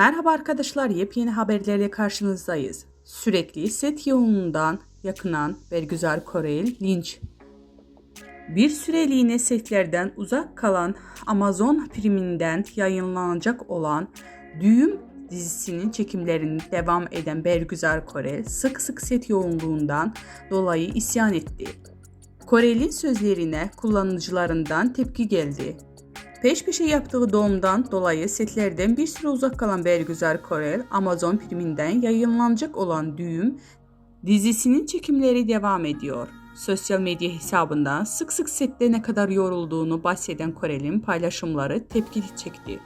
Merhaba arkadaşlar, yepyeni haberlerle karşınızdayız. Sürekli set yoğunluğundan yakınan Bergüzar Korel linç. Bir süreliğine setlerden uzak kalan Amazon priminden yayınlanacak olan Düğüm dizisinin çekimlerini devam eden Bergüzar Korel sık sık set yoğunluğundan dolayı isyan etti. Korel'in sözlerine kullanıcılarından tepki geldi. Peş peşe yaptığı doğumdan dolayı setlerden bir süre uzak kalan Bergüzar Korel, Amazon priminden yayınlanacak olan Düğüm dizisinin çekimleri devam ediyor. Sosyal medya hesabından sık sık sette ne kadar yorulduğunu bahseden Korel'in paylaşımları tepki çekti.